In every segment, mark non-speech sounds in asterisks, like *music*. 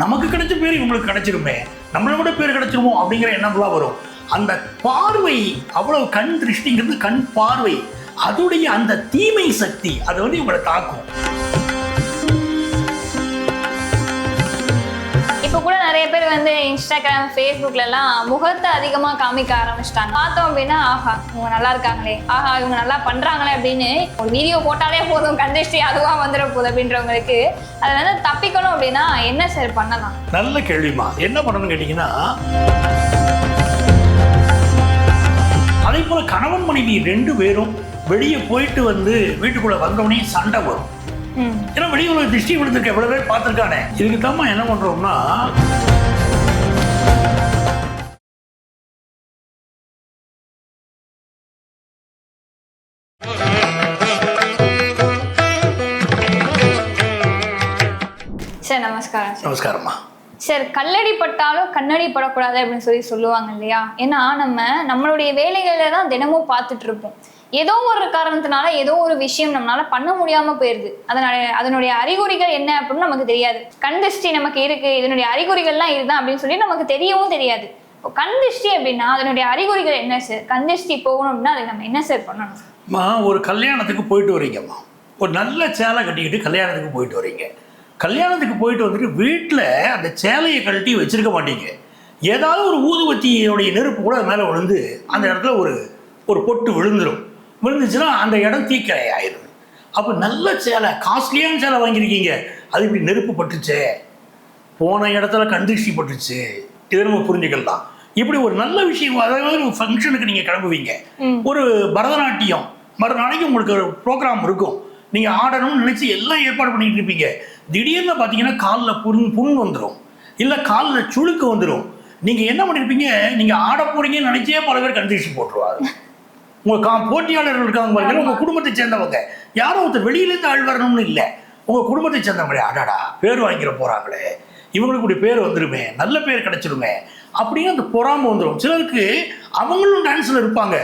நமக்கு கிடைச்ச பேர் இவங்களுக்கு கிடைச்சிருமே. நம்மளை விட பேர் கிடைச்சிருமோ அப்படிங்கிற எண்ணம்லாம் வரும். அந்த பார்வை அவ்வளவு கண் திருஷ்டிங்கிறது கண் பார்வை. அதோடைய அந்த தீமை சக்தி அது வந்து இவங்களை தாக்கும். இப்போ கூட நிறைய பேர் வந்து இன்ஸ்டாகிராம் ஃபேஸ்புக்லலாம் முகத்தை அதிகமாக காமிக்க ஆரம்பிச்சிட்டாங்க. பார்த்தோம் அப்படின்னா ஆஹா இவங்க நல்லா இருக்காங்களே. ஆஹா இவங்க நல்லா பண்ணுறாங்களே அப்படின்னு ஒரு வீடியோ போட்டாலே போதும் கண்டிஷ்டி அதுவாக வந்துட போகுது அப்படின்றவங்களுக்கு அதில் வந்து தப்பிக்கணும் அப்படின்னா என்ன சார் பண்ணலாம்? நல்ல கேள்விமா என்ன பண்ணணும்னு கேட்டிங்கன்னா அதே போல் கணவன் மனைவி ரெண்டு பேரும் வெளியே போயிட்டு வந்து வீட்டுக்குள்ளே வந்தவொடனே சண்டை வரும். ஏன்னா வெளியே உள்ள திருஷ்டி விழுந்திருக்க எவ்வளவு பேர் பார்த்துருக்கானே. இதுக்கு தான் என்ன பண்றோம்னா சார் நமஸ்காரம் சார். நமஸ்காரம்மா. சார் கல்லடி பட்டாலும் கண்ணடி படக்கூடாது அப்படின்னு சொல்லி சொல்லுவாங்க இல்லையா? ஏன்னா நம்ம நம்மளுடைய வேலைகளை தான் தினமும் பார்த்துட்டு இருப்போம். ஏதோ ஒரு காரணத்தினால ஏதோ ஒரு விஷயம் நம்மளால பண்ண முடியாம போயிருது. அதனால அதனுடைய அறிகுறிகள் என்ன அப்படின்னு நமக்கு தெரியாது. கண் திருஷ்டி நமக்கு இருக்கு இதனுடைய அறிகுறிகள்லாம் இதுதான் அப்படின்னு சொல்லி நமக்கு தெரியவும் தெரியாது. கண் திருஷ்டி அப்படின்னா அதனுடைய அறிகுறிகள் என்ன சார் கண் திருஷ்டி போகணும் அப்படின்னா அதுக்கு நம்ம என்ன சார் பண்ணணும்? ஒரு கல்யாணத்துக்கு போயிட்டு வரீங்கம்மா ஒரு நல்ல சேலை கட்டிக்கிட்டு கல்யாணத்துக்கு போயிட்டு வரீங்க. கல்யாணத்துக்கு போயிட்டு வந்துட்டு வீட்டில் அந்த சேலையை கழட்டி வச்சிருக்க மாட்டீங்க. ஏதாவது ஒரு ஊதுவத்தியோடைய நெருப்பு கூட அது மேலே விழுந்து அந்த இடத்துல ஒரு ஒரு பொட்டு விழுந்துரும். விழுந்துச்சுன்னா அந்த இடம் தீக்கிரை ஆயிரும் அப்போ நல்ல சேலை காஸ்ட்லியான சேலை வாங்கியிருக்கீங்க. அது இப்படி நெருப்பு பட்டுச்சே. போன இடத்துல கண்டிஷ்டி பட்டுச்சு. இதை நம்ம புரிஞ்சுக்கலாம். இப்படி ஒரு நல்ல விஷயம் அதாவது ஒரு ஃபங்க்ஷனுக்கு நீங்கள் கிளம்புவீங்க. ஒரு பரதநாட்டியம் மறுநாளைக்கு உங்களுக்கு ஒரு ப்ரோக்ராம் இருக்கும். நீங்கள் ஆடணும்னு நினச்சி எல்லாம் ஏற்பாடு பண்ணிட்டு இருப்பீங்க. திடீர்னு பார்த்தீங்கன்னா காலில் புண் புண் வந்துடும் இல்லை காலில் சுளுக்கு வந்துடும் நீங்கள் என்ன பண்ணியிருப்பீங்க நீங்கள் ஆட போறீங்கன்னு நினைச்சே பல பேர் கண்டிஷி போட்டுருவாங்க. உங்க கா போட்டியாளர்கள் இருக்காங்க பாருங்க உங்க குடும்பத்தை சேர்ந்தவங்க. யாரோ ஒருத்தர் வெளியிலேருந்து ஆள் வரணும்னு இல்லை. உங்க குடும்பத்தை சேர்ந்தவங்களே அடாடா பேர் வாங்கிட போறாங்களே. இவங்களுக்கு பேர் வந்துருமே நல்ல பேர் கிடைச்சிருமே அப்படின்னு அந்த பொறாம வந்துடும் சிலருக்கு அவங்களும் டான்ஸ்ல இருப்பாங்க.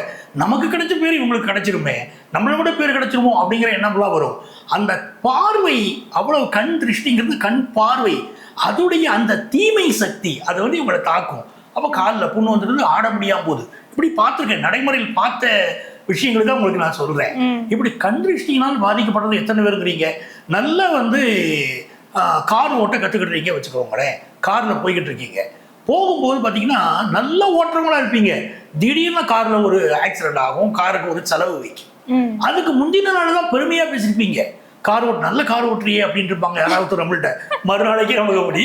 நமக்கு கிடைச்ச பேர் இவங்களுக்கு கிடைச்சிருமே. நம்மளை விட பேர் கிடைச்சிருமோ அப்படிங்கிற எண்ணம்லாம் வரும். அந்த பார்வை அவ்வளவு கண் திருஷ்டிங்கிறது கண் பார்வை. அதோடைய அந்த தீமை சக்தி அது வந்து இவங்களை தாக்கும். அப்போ காலில் புண்ணு வந்துருந்து ஆட முடியாம போகுது. இப்படி பார்த்துருக்கேன். நடைமுறையில் பார்த்த விஷயங்களை தான் உங்களுக்கு நான் சொல்றேன். ம். இப்படி கண் திருஷ்டியினால் பாதிக்கப்படுறது எத்தனை பேருங்கிறீங்க. நல்லா வந்து கார் ஓட்ட கற்றுக்கிட்டுறீங்க வச்சுக்கோங்களேன். காரில் போய்கிட்டு இருக்கீங்க போகும்போது பார்த்தீங்கன்னா நல்ல ஓட்டுறவங்களா இருப்பீங்க. திடீர்னு காரில் ஒரு ஆக்சிடென்ட் ஆகும். காருக்கு ஒரு செலவு வைக்கும். அதுக்கு முந்தின நாள் தான் பெருமையாக பேசியிருப்பீங்க. கார் ஓட்டு நல்ல கார் ஓட்டுறியே அப்படின்னு இருப்பாங்க யாராவது நம்மள்ட்ட. மறுநாளைக்கு நமக்கு அப்படி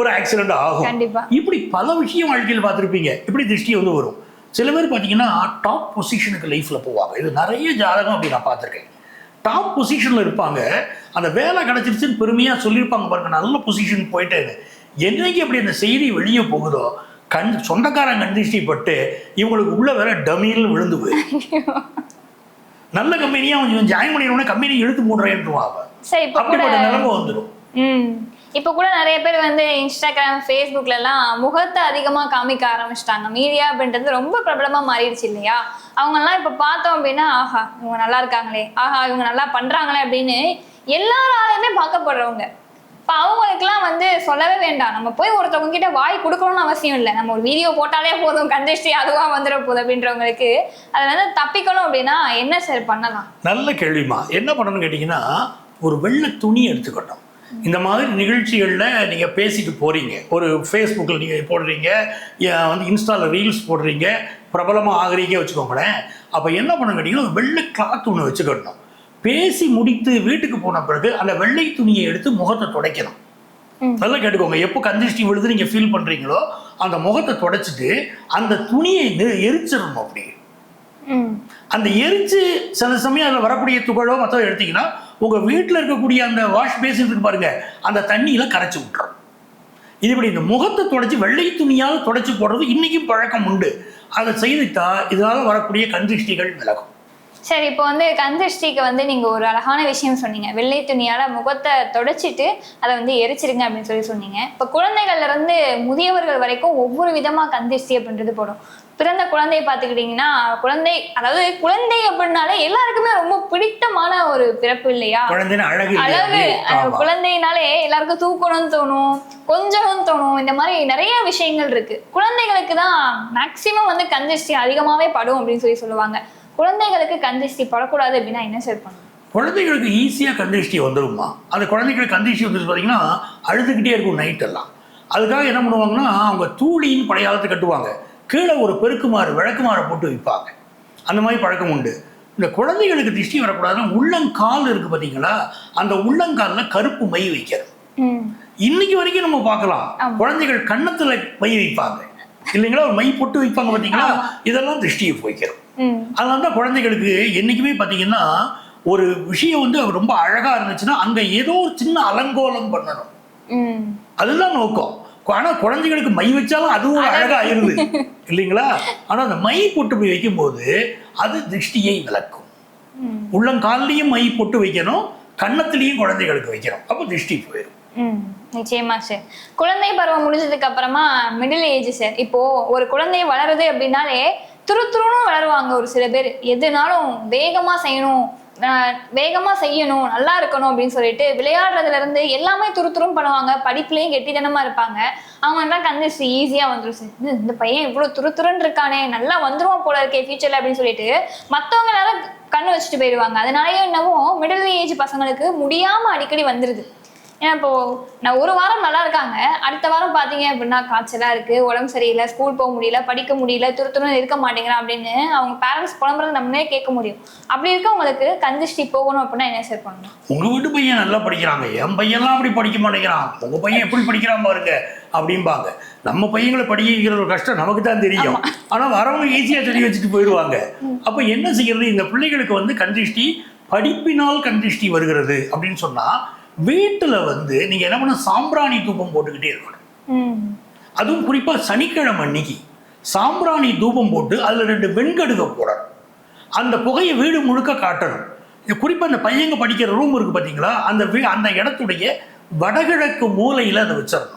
ஒரு ஆக்சிடென்ட் ஆகும். இப்படி பல விஷயம் வாழ்க்கையில் பார்த்துருப்பீங்க. இப்படி திருஷ்டி வந்து வரும். சில பேர் பார்த்தீங்கன்னா டாப் பொசிஷனுக்கு லைஃப்பில் போவாங்க. இது நிறைய ஜாதகம் அப்படி நான் பார்த்துருக்கேன். டாப் பொசிஷனில் இருப்பாங்க. அந்த வேலை கிடச்சிருச்சுன்னு பெருமையாக சொல்லியிருப்பாங்க பாருங்க. நல்ல பொசிஷன் போயிட்டேன்னு. என்னைக்கு அப்படி அந்த செய்தி வெளியே போகுதோ கண் சொந்தக்காரன் கண்டிஷ்டி பட்டு இவங்களுக்கு உள்ள வேற டமியில் விழுந்து போய் நல்ல கம்பெனியாக கொஞ்சம் ஜாயின் பண்ணிடுவோன்னா கம்பெனி இழுத்து கூட அப்படிப்பட்ட நிலைமை வந்துடும். இப்போ கூட நிறைய பேர் வந்து இன்ஸ்டாகிராம் ஃபேஸ்புக்ல எல்லாம் முகத்தை அதிகமா காமிக்க ஆரம்பிச்சிட்டாங்க. மீடியா அப்படின்றது ரொம்ப பிரபலமா மாறிடுச்சு இல்லையா? அவங்கெல்லாம் இப்போ பார்த்தோம் அப்படின்னா ஆஹா இவங்க நல்லா இருக்காங்களே. ஆஹா இவங்க நல்லா பண்றாங்களே அப்படின்னு எல்லாராலையுமே பார்க்கப்படுறவங்க. இப்போ அவங்களுக்குலாம் வந்து சொல்லவே வேண்டாம். நம்ம போய் ஒருத்தவங்க கிட்ட வாய் கொடுக்கணும்னு அவசியம் இல்லை. நம்ம ஒரு வீடியோ போட்டாலே போதும். கண்டிஷ்டி அதுவா வந்துட போதும் அப்படின்றவங்களுக்கு அதுல இருந்து தப்பிக்கணும் அப்படின்னா என்ன சார் பண்ணலாம்? நல்ல கேள்விமா என்ன பண்ணணும்னு கேட்டிங்கன்னா ஒரு வெள்ளை துணி எடுத்துக்கிட்டோம் இந்த மாதிரி நிகழ்ச்சிகளில் நீங்கள் பேசிட்டு போகிறீங்க ஒரு ஃபேஸ்புக்கில் நீங்கள் போடுறீங்க வந்து இன்ஸ்டாவில் ரீல்ஸ் போடுறீங்க பிரபலமாக ஆகுறீங்க வச்சுக்கோங்களேன். அப்போ என்ன பண்ண கேட்டிங்கன்னா வெள்ளை கிளாத் ஒன்று வச்சுக்கணும். பேசி முடித்து வீட்டுக்கு போன பிறகு அந்த வெள்ளை துணியை எடுத்து முகத்தை துடைக்கணும். நல்லா கேட்டுக்கோங்க. எப்போ கந்திஷ்டி விழுது நீங்கள் ஃபீல் பண்ணுறீங்களோ அந்த முகத்தை துடைச்சிட்டு அந்த துணியை எரிச்சிடணும் அப்படி அந்த எரிச்சு சில சமயம் அதில் வரக்கூடிய துகளோ மற்றோ எடுத்தீங்கன்னா உங்கள் வீட்டில் இருக்கக்கூடிய அந்த வாஷ் பேசின் இருக்கு பாருங்க அந்த தண்ணியில் கரைச்சி விட்டுரும் இது இப்படி இந்த முகத்தை தொடச்சி வெள்ளை துணியால் தொடச்சி போடுறது இன்றைக்கும் பழக்கம் உண்டு. அதை செய்துட்டால் இதனால் வரக்கூடிய கந்திஷ்டிகள் விலகும். சரி இப்போ வந்து கந்திருஷ்டிக்கு வந்து நீங்க ஒரு அழகான விஷயம் சொன்னீங்க. வெள்ளை துணியால முகத்தை தொடச்சிட்டு அதை வந்து எரிச்சிருங்க அப்படின்னு சொல்லி சொன்னீங்க. இப்போ குழந்தைகள்ல இருந்து முதியவர்கள் வரைக்கும் ஒவ்வொரு விதமா கந்திருஷ்டி அப்படின்றது போடும். பிறந்த குழந்தையை பார்த்துக்கிட்டிங்கன்னா குழந்தை அதாவது குழந்தை அப்படின்னாலே எல்லாருக்குமே ரொம்ப பிடித்த ஒரு பிறப்பு இல்லையா? அழகு. குழந்தைனாலே எல்லாருக்கும் தூக்கணும்னு தோணும் கொஞ்சணும்னு தோணும். இந்த மாதிரி நிறைய விஷயங்கள் இருக்கு. குழந்தைகளுக்கு தான் மேக்சிமம் வந்து கந்திஷ்டி அதிகமாவே படும் அப்படின்னு சொல்லி சொல்லுவாங்க. குழந்தைகளுக்கு கந்திஷ்டி படக்கூடாது அப்படின்னா என்ன சார் பண்ணணும்? குழந்தைகளுக்கு ஈஸியாக கந்திஷ்டி வந்துருமா? அந்த குழந்தைகளுக்கு கந்திஷ்டி வந்துச்சு பார்த்தீங்கன்னா அழுதுகிட்டே இருக்கும் நைட் எல்லாம். அதுக்காக என்ன பண்ணுவாங்கன்னா அவங்க தூளின்னு பழைய காலத்து கட்டுவாங்க. கீழே ஒரு பெருக்குமாறு விளக்குமாறு போட்டு வைப்பாங்க. அந்த மாதிரி பழக்கம் உண்டு. இந்த குழந்தைகளுக்கு திருஷ்டி வரக்கூடாதுன்னா உள்ளங்கால் இருக்கு பார்த்தீங்களா அந்த உள்ளங்காலில் கருப்பு மை வைக்கிறது இன்னைக்கு வரைக்கும் நம்ம பார்க்கலாம். குழந்தைகள் கன்னத்துல மை வைப்பாங்க. இல்லைங்களா? ஒரு மை பொட்டு வைப்பாங்க பார்த்தீங்களா இதெல்லாம் திருஷ்டியை போய்க்கிறோம் அதனால தான் குழந்தைகளுக்கு என்றைக்குமே பார்த்தீங்கன்னா ஒரு விஷயம் வந்து ரொம்ப அழகா இருந்துச்சுன்னா அங்க ஏதோ ஒரு சின்ன அலங்கோலம் பண்ணணும். அதுதான் நோக்கம். ஆனா குழந்தைகளுக்கு மை வச்சாலும் அதுவும் அழகா ஆயிருது *laughs* இல்லைங்களா? ஆனா அந்த மை போட்டு போய் வைக்கும்போது அது திருஷ்டியை விளக்கும். உள்ளங்கால்லையும் மை போட்டு வைக்கணும் கன்னத்திலையும் குழந்தைகளுக்கு வைக்கணும். அப்போ திருஷ்டி போயிடும் ம் நிச்சயமா சார் குழந்தை பருவம் முடிஞ்சதுக்கு அப்புறமா மிடில் ஏஜ் சார் இப்போ ஒரு குழந்தை வளருது அப்படின்னாலே துரு துருன்னு வளருவாங்க ஒரு சில பேர். எதுனாலும் வேகமா செய்யணும் வேகமா செய்யணும் நல்லா இருக்கணும் அப்படின்னு சொல்லிட்டு விளையாடுறதுல இருந்து எல்லாமே துரு துரும் பண்ணுவாங்க. படிப்புலயும் கெட்டித்தனமா இருப்பாங்க. அவங்க தான் கந்திச்சு ஈஸியா வந்துடும் இந்த பையன் இவ்வளவு துருத்துருன்னு இருக்கானே நல்லா வந்துருவான் போல இருக்கே ஃபியூச்சர்ல அப்படின்னு சொல்லிட்டு மத்தவங்க எல்லாரும் கண்ணு வச்சுட்டு போயிடுவாங்க. அதனாலயே என்னவோ மிடில் ஏஜ் பசங்களுக்கு முடியாம அடிக்கடி வந்துருது. ஏன்னா இப்போ நான் ஒரு வாரம் நல்லா இருக்காங்க. அடுத்த வாரம் பாத்தீங்க அப்படின்னா காய்ச்சலா இருக்கு உடம்பு சரியில்லை ஸ்கூல் போக முடியல படிக்க முடியல துரு துருன்னு இருக்க மாட்டேங்கிறான் அப்படின்னு அவங்க பேரண்ட்ஸ் புலம்புறது நம்மளே கேட்க முடியும். அப்படி இருக்கவங்களுக்கு கந்திஷ்டி போகணும் அப்படின்னா என்ன சார் பண்ணணும்? உங்க வீட்டு பையன் நல்லா படிக்கிறாங்க. என் பையன்லாம் அப்படி படிக்க மாட்டேங்கிறான். உங்க பையன் எப்படி படிக்கிறான் பாருங்க அப்படிம்பாங்க. நம்ம பையங்களை படிக்க வைக்கிற ஒரு கஷ்டம் நமக்கு தான் தெரியும். ஆனா வரவங்க ஈஸியா சொல்லி வச்சுட்டு போயிடுவாங்க. அப்ப என்ன செய்யறது? இந்த பிள்ளைகளுக்கு வந்து கந்திஷ்டி படிப்பினால் கந்திஷ்டி வருகிறது அப்படின்னு சொன்னா வீட்டுல வந்து நீங்க என்ன பண்ண சாம்பிராணி தூபம் போட்டுக்கிட்டே இருக்கணும். அதுவும் குறிப்பா சனிக்கிழமை அன்னைக்கு சாம்பிராணி தூபம் போட்டு அதுல ரெண்டு வெண்கடுகை போடணும். அந்த புகையை வீடு முழுக்க காட்டணும். இது குறிப்பா அந்த பையங்க படிக்கிற ரூம் இருக்கு பாத்தீங்களா? அந்த வீ- அந்த இடத்துடைய வடகிழக்கு மூலையில அதை வச்சிடணும்.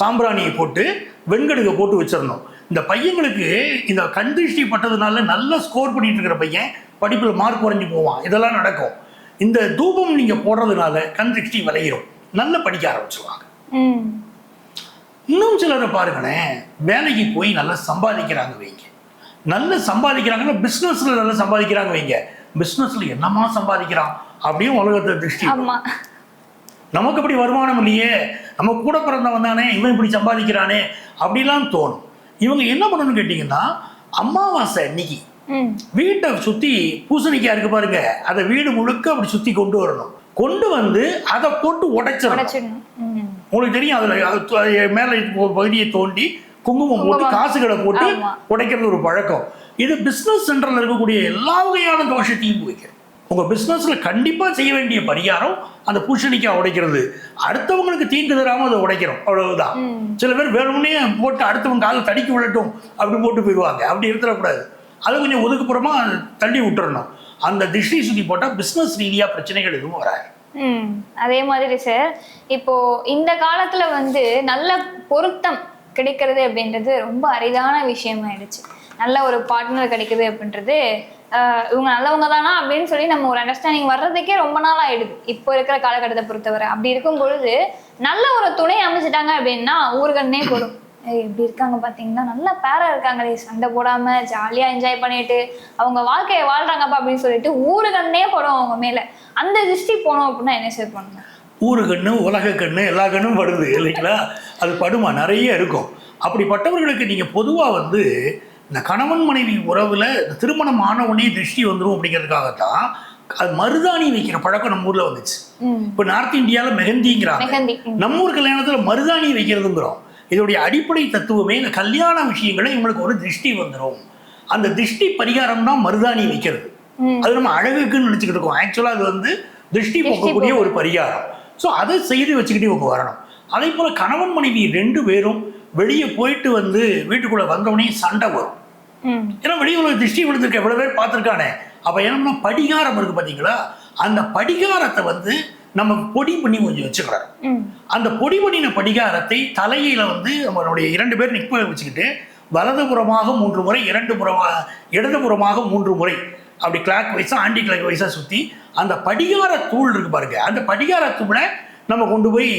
சாம்பிராணியை போட்டு வெண்கடுகை போட்டு வச்சிடணும். இந்த பையங்களுக்கு இந்த கண்திருஷ்டி பட்டதுனால நல்ல ஸ்கோர் பண்ணிட்டு இருக்கிற பையன் படிப்புல மார்க் குறைஞ்சு போவான். இதெல்லாம் நடக்கும். இந்த தூபம் நீங்க போடுறதுனால கண்திருஷ்டி விளையிடும் நல்லா படிக்க ஆரம்பிச்சுருவாங்க. இன்னும் சிலரை பாருங்களேன் வேலைக்கு போய் நல்லா சம்பாதிக்கிறாங்க வைங்க. நல்ல சம்பாதிக்கிறாங்கன்னா பிஸ்னஸ்ல நல்லா சம்பாதிக்கிறாங்க வைங்க. பிஸ்னஸ்ல என்னமா சம்பாதிக்கிறான்? அப்படியும் உலகத்தை திருஷ்டி நமக்கு அப்படி வருமானம் இல்லையே. நம்ம கூட பிறந்தவன் தானே இவன் இப்படி சம்பாதிக்கிறானே அப்படிலாம் தோணும். இவங்க என்ன பண்ணணும்னு கேட்டிங்கன்னா அமாவாசை அன்னைக்கு ம் வீட்டை சுற்றி பூசணிக்காய் இருக்கு பாருங்க. அதை வீடு முழுக்க அப்படி சுற்றி கொண்டு வரணும். கொண்டு வந்து அதை போட்டு உடைச்சிடணும். உங்களுக்கு தெரியும் அதில் மேலே பகுதியை தோண்டி குங்குமம் போட்டு. காசுகளை போட்டு. உடைக்கிறது ஒரு பழக்கம். இது பிஸ்னஸ் சென்டரில் இருக்கக்கூடிய எல்லா வகையான தோஷத்தையும் வைக்கும் உங்கள் பிஸ்னஸில் கண்டிப்பாக செய்ய வேண்டிய பரிகாரம் அந்த பூசணிக்காய் உடைக்கிறது. அடுத்தவங்களுக்கு தீங்கு தராமல் அதை உடைக்கிறோம் அவ்வளவுதான். சில பேர் வேணும்னே போட்டு அடுத்தவங்க காலை தடிக்கி விழட்டும் அப்படி போட்டு போயிடுவாங்க. அப்படி இருந்துடக்கூடாது. அது கொஞ்சம் ஒதுக்குப்புறமா தள்ளி விட்டுறணும். அந்த திருஷ்டி சுத்தி போட்டால் பிஸ்னஸ் ரீதியாக பிரச்சனைகள் எதுவும் வராது. ம் அதே மாதிரி சார் இப்போ இந்த காலத்துல வந்து நல்ல பொருத்தம் கிடைக்கிறது அப்படின்றது ரொம்ப அரிதான விஷயமாயிடுச்சு. நல்ல ஒரு பார்ட்னர் கிடைக்குது அப்படின்றது இவங்க நல்லவங்க தானா அப்படின்னு சொல்லி நம்ம ஒரு அண்டர்ஸ்டாண்டிங் வர்றதுக்கே ரொம்ப நாள் ஆயிடுது இப்போ இருக்கிற காலகட்டத்தை பொறுத்தவரை. அப்படி இருக்கும் பொழுது நல்ல ஒரு துணை அமைச்சிட்டாங்க அப்படின்னா ஊர்கண்ணே போடும் இப்படி இருக்காங்க பாத்தீங்கன்னா நல்ல பேரா இருக்காங்களே சண்டை போடாம ஜாலியா என்ஜாய் பண்ணிட்டு அவங்க வாழ்க்கையை வாழ்றாங்கப்பா அப்படின்னு சொல்லிட்டு ஊருகண்ணே படும் அவங்க மேல. அந்த திருஷ்டி போனோம் அப்படின்னா என்ன சார் பண்ணணும் ஊரு கண்ணு உலக கண்ணு எல்லா கண்ணும் படுது இல்லைங்களா? அது படுமா? நிறைய இருக்கும். அப்படிப்பட்டவர்களுக்கு நீங்கள் பொதுவாக வந்து இந்த கணவன் மனைவி உறவில் திருமணம் ஆன உடனே திருஷ்டி வந்துடும் அப்படிங்கிறதுக்காகத்தான் அது மருதாணி வைக்கிற பழக்கம் நம்ம ஊரில் வந்துச்சு. இப்போ நார்த் இந்தியாவில் மெஹந்திங்கிறாங்க. நம்ம ஊர் கல்யாணத்தில் மருதாணி வைக்கிறதுங்கிறோம். இதோடைய அடிப்படை தத்துவமே இந்த கல்யாண விஷயங்களை இவங்களுக்கு ஒரு திருஷ்டி வந்துடும் அந்த திருஷ்டி பரிகாரம் தான் மருதாணி வைக்கிறது. அது நம்ம அழகுக்குன்னு நினச்சிக்கிட்டு இருக்கோம். ஆக்சுவலாக அது வந்து திருஷ்டி போக்கக்கூடிய ஒரு பரிகாரம். ஸோ அதை செய்து வச்சுக்கிட்டு இவங்க வரணும் அதே போல் கணவன் மனைவி ரெண்டு பேரும் வெளியே போயிட்டு வந்து வீட்டுக்குள்ளே வந்தவொடனே சண்டை வரும். ஏன்னா வெளியே உள்ள திருஷ்டி விழுந்திருக்க. எவ்வளோ பேர் பார்த்துருக்கானே. அப்போ என்னன்னா படிகாரம் இருக்குது பார்த்தீங்களா அந்த படிகாரத்தை வந்து நம்ம பொடி பண்ணி கொஞ்சம் வச்சுக்கிறோம் ம். அந்த பொடி பண்ணின படிகாரத்தை தலையில வந்து நம்மளுடைய இரண்டு பேர் நிற்ப வச்சுக்கிட்டு வலதுபுறமாக மூன்று முறை இரண்டு புறமாக இடதுபுறமாக மூன்று முறை அப்படி கிளாக் வைஸாக ஆன்டி கிளாக் வைஸாக சுற்றி அந்த படிகார தூள் இருக்கு பாருங்க அந்த படிகார தூளை நம்ம கொண்டு போய்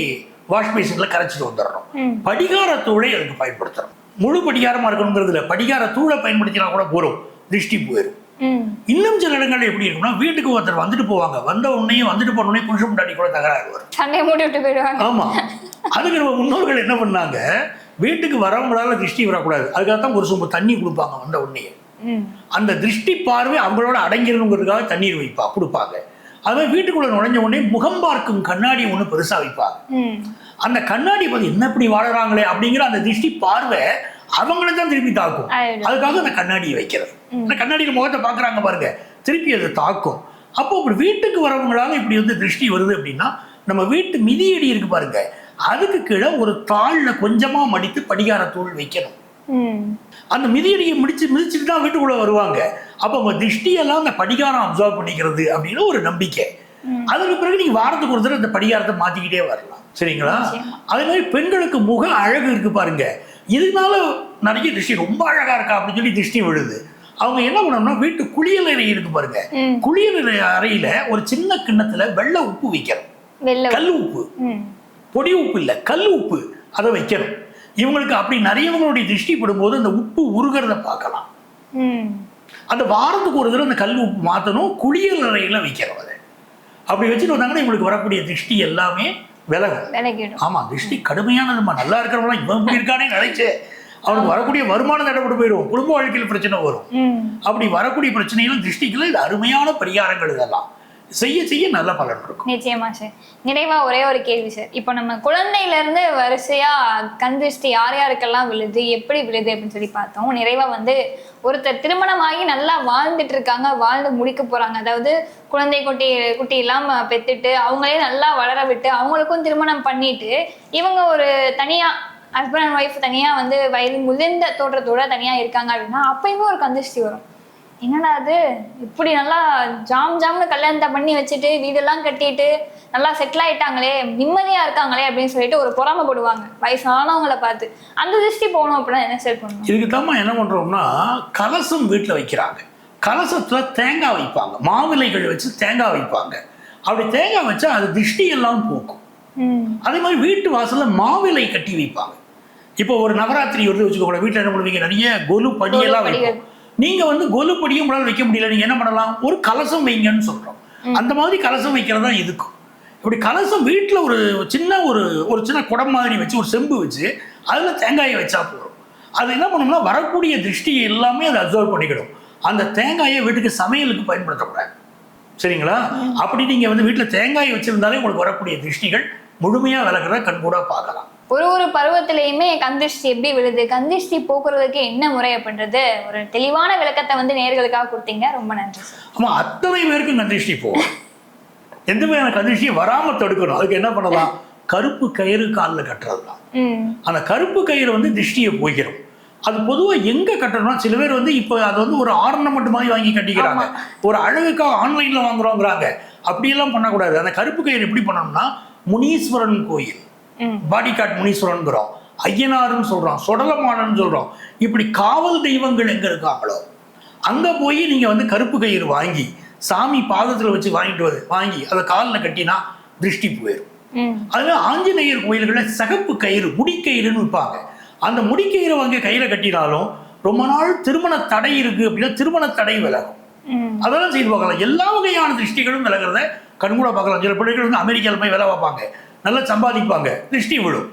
வாஷ் பேசினில் கரைச்சிட்டு வந்துடணும். ம். படிகார தூளை அதுக்கு பயன்படுத்துறோம் முழு படிகாரமாக இருக்கணுங்கிறது இல்லை படிகார தூளை பயன்படுத்தினா கூட போதும் திருஷ்டி போயிடும் இன்னும் சில இடங்கள் எப்படி இருக்கும்னா வீட்டுக்கு ஒருத்தர் வந்துட்டு போவாங்க. வந்த உடனே வந்துட்டு போன உடனே புருஷன் முன்னாடி கூட தகராறு வரும். சண்டையை மூடி விட்டு போயிடுவாங்க. ஆமா. அதுக்கு நம்ம முன்னோர்கள் என்ன பண்ணாங்க? வீட்டுக்கு வரவங்களால திருஷ்டி வரக்கூடாது. அதுக்காக தான் ஒரு சொம்பு தண்ணி கொடுப்பாங்க வந்த உடனே அந்த திருஷ்டி பார்வை அவங்களோட அடங்கிடணுங்கிறதுக்காக தண்ணீர் வைப்பா கொடுப்பாங்க. அதுவே வீட்டுக்குள்ள நுழைஞ்ச உடனே முகம் பார்க்கும் கண்ணாடி ஒன்று பெருசா வைப்பாங்க. அந்த கண்ணாடி பார்த்து என்ன இப்படி வாழறாங்களே அப்படிங்கிற அந்த திருஷ்டி பார்வை அவங்கள தான் திருப்பி தாக்கும். அதுக்காக அந்த கண்ணாடியை வைக்கிறது. அந்த கண்ணாடியில் முகத்தை பார்க்குறாங்க பாருங்க. திருப்பி அது தாக்கும். அப்போ இப்படி வீட்டுக்கு வரவங்களால இப்படி வந்து திருஷ்டி வருது அப்படின்னா நம்ம வீட்டு மிதியடி இருக்கு பாருங்க. அதுக்கு கீழே ஒரு தாளில் கொஞ்சமா மடித்து படிகார தூள் வைக்கணும். அந்த மிதியடியை முடிச்சு மிதிச்சுட்டு தான் வீட்டுக்குள்ள வருவாங்க. அப்போ உங்க திருஷ்டியெல்லாம் அந்த படிகாரம் அப்சர்வ் பண்ணிக்கிறது அப்படின்னு ஒரு நம்பிக்கை. அதுக்கு பிறகு நீங்க வாரத்துக்கு ஒரு தடவை அந்த படிகாரத்தை மாத்திக்கிட்டே வரலாம். சரிங்களா. அதே மாதிரி பெண்களுக்கு முக அழகு இருக்கு பாருங்க. இதனால நிறைய திருஷ்டி ரொம்ப அழகா இருக்கா அப்படின்னு சொல்லி திருஷ்டி விழுது. அவங்க என்ன பண்ணணும்னா வீட்டு குளியல் அறை இருக்கு பாருங்க. குளியல் அறை அறையில ஒரு சின்ன கிண்ணத்துல வெள்ளை உப்பு வைக்கணும். கல் உப்பு. பொடி உப்பு இல்லை கல் உப்பு அதை வைக்கணும். இவங்களுக்கு அப்படி நிறையவங்களுடைய திருஷ்டி படும்போது அந்த உப்பு உருகிறத பார்க்கலாம். ம். அந்த வாரத்துக்கு ஒரு தடவை அந்த கல் உப்பு மாற்றணும் குளியல் அறையில் வைக்கிறோம் அதை. அப்படி வச்சுட்டு வந்தாங்கன்னா இவங்களுக்கு வரக்கூடிய திருஷ்டி எல்லாமே விலகும் விலகிடும். ஆமா திருஷ்டி கடுமையானதுமா நல்லா இருக்கிறவங்களாம் இவன் இப்படி இருக்கானே நினைச்சு அவனுக்கு வரக்கூடிய வருமானம் தடைப்பட்டு போயிடும். குடும்ப வாழ்க்கையில் பிரச்சனை வரும். அப்படி வரக்கூடிய பிரச்சனைகளும் திருஷ்டிக்குள்ள இது அருமையான பரிகாரங்கள் இதெல்லாம். செய்ய செய்ய நல்ல பலன் இருக்கும். நிச்சயமா சார் நிறைவா ஒரே ஒரு கேள்வி சார் இப்போ நம்ம குழந்தையில இருந்து வரிசையா கந்திருஷ்டி யார் யாருக்கெல்லாம் விழுது எப்படி விழுது அப்படின்னு சொல்லி பார்த்தோம். நிறைவா வந்து ஒருத்தர் திருமணமாகி நல்லா வாழ்ந்துட்டு இருக்காங்க வாழ்ந்து முடிக்க போறாங்க. அதாவது குழந்தை குட்டி குட்டி இல்லாம பெத்துட்டு அவங்களே நல்லா வளர விட்டு அவங்களுக்கும் திருமணம் பண்ணிட்டு இவங்க ஒரு தனியா ஹஸ்பண்ட் அண்ட் ஒய்ஃப் தனியா வந்து வயது முதிர்ந்த தோற்றத்தோட தனியா இருக்காங்க அப்படின்னா அப்பயுமே ஒரு கந்திருஷ்டி வரும். என்னடா அது? இப்படி நல்லா ஜாம் ஜாம்னு கல்யாணத்தை பண்ணி வச்சுட்டு வீடெல்லாம் கட்டிட்டு நல்லா செட்டில் ஆயிட்டாங்களே நிம்மதியா இருக்காங்களே அப்படின்னு சொல்லிட்டு ஒரு பொறாமைப்படுவாங்க வயசானவங்கள பார்த்து. அந்த திருஷ்டி போகணும் அப்படின்னா என்ன சார் பண்ணணும்? இதுக்கு தாம்மா என்ன பண்றோம்னா கலசம் வீட்டில் வைக்கிறாங்க. கலசத்துல தேங்காய் வைப்பாங்க. மாவிலைகள் வச்சு தேங்காய் வைப்பாங்க. அப்படி தேங்காய் வச்சா அது திருஷ்டி எல்லாம் போக்கும் அதே மாதிரி வீட்டு வாசல்ல மாவிலை கட்டி வைப்பாங்க. இப்போ ஒரு நவராத்திரி வருது வச்சுக்கோங்க வீட்டில் என்ன பண்ணுவீங்க? நிறைய கொலு படியெல்லாம் கொலு படிகள். வைப்போம் நீங்க வந்து கொலு படியும் உங்களால் வைக்க முடியல. நீங்க என்ன பண்ணலாம்? ஒரு கலசம் வைங்கன்னு சொல்றோம். அந்த மாதிரி கலசம் வைக்கிறது தான் இதுக்கும் இப்படி கலசம் வீட்டில் ஒரு சின்ன ஒரு ஒரு சின்ன குடம் மாதிரி வச்சு ஒரு செம்பு வச்சு அதில் தேங்காயை வச்சா போதும். அது என்ன பண்ணோம்னா வரக்கூடிய திருஷ்டியை எல்லாமே அதை அப்சர்வ் பண்ணிக்கிடும். அந்த தேங்காயை வீட்டுக்கு சமையலுக்கு பயன்படுத்தக்கூடாது. சரிங்களா? அப்படி நீங்க வந்து வீட்டில் தேங்காய் வச்சிருந்தாலே உங்களுக்கு வரக்கூடிய திருஷ்டிகள் முழுமையா விலகிறத கண்கூடா பார்க்கலாம். ஒரு ஒரு பருவத்திலையுமே கந்திஷ்டி எப்படி விழுது? கந்திஷ்டி போக்குறதுக்கு என்ன முறை அப்படின்றது ஒரு தெளிவான விளக்கத்தை வந்து நேர்களுக்காக கொடுத்தீங்க. ரொம்ப நன்றி சார். ஆமா அத்தனை பேருக்கும் கந்திஷ்டி போகும் எந்த வகையான கந்திஷ்டியை வராம தடுக்கணும்? அதுக்கு என்ன பண்ணலாம்? கருப்பு கயிறு காலில் கட்டுறது தான் அந்த கருப்பு கயிறு வந்து திருஷ்டியை போய்க்கிறோம் அது பொதுவாக எங்க கட்டணும்னா சில பேர் வந்து இப்போ அது வந்து ஒரு ஆர்னமெண்ட் மாதிரி வாங்கி கட்டிக்கிறாங்க. ஒரு அழகுக்காக ஆன்லைன்ல வாங்குறோங்கிறாங்க. அப்படியெல்லாம் பண்ணக்கூடாது. அந்த கருப்பு கயிறு எப்படி பண்ணணும்னா முனீஸ்வரன் கோயில். ம். பாடிகாட் முனீஸ்வரன்கிறோம் ஐயனாருன்னு சொல்றோம். சொடலமானன்னு சொல்றோம். இப்படி காவல் தெய்வங்கள் எங்க இருக்காங்களோ அங்க போய் நீங்க வந்து கருப்பு கயிறு வாங்கி சாமி பாதத்துல வச்சு வாங்கிட்டு வந்து வாங்கி அதை காலில் கட்டினா திருஷ்டி போயிடும் அதுவே ஆஞ்சநேயர் கோயில்களில் சகப்பு கயிறு முடிக்கயிறுன்னு விற்பாங்க. அந்த முடிக்கயிறை வாங்கி கையில கட்டினாலும் ரொம்ப நாள் திருமண தடை இருக்கு அப்படின்னா திருமண தடை விலகும். அதெல்லாம் செய்து பார்க்கலாம். எல்லா வகையான திருஷ்டிகளும் விலகிறத கண்கூட பார்க்கலாம். சில பிள்ளைகள் வந்து அமெரிக்காவில் போய் வேலை பார்ப்பாங்க. நல்லா சம்பாதிப்பாங்க. திருஷ்டி விழும்.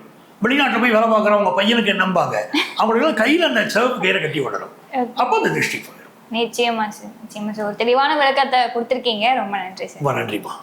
வெளிநாட்டில் போய் வேலை பார்க்குறவங்க பையனுக்கு நம்பாங்க? அவங்களுக்கெல்லாம் கையில் அந்த சிவப்பு கயிறை கட்டி விடணும். அப்போ அந்த திருஷ்டி போயிடும். நிச்சயமா சார் நிச்சயமா. சார் ஒரு தெளிவான விளக்கத்தை கொடுத்துருக்கீங்க. ரொம்ப நன்றி சார். ரொம்ப நன்றிம்மா.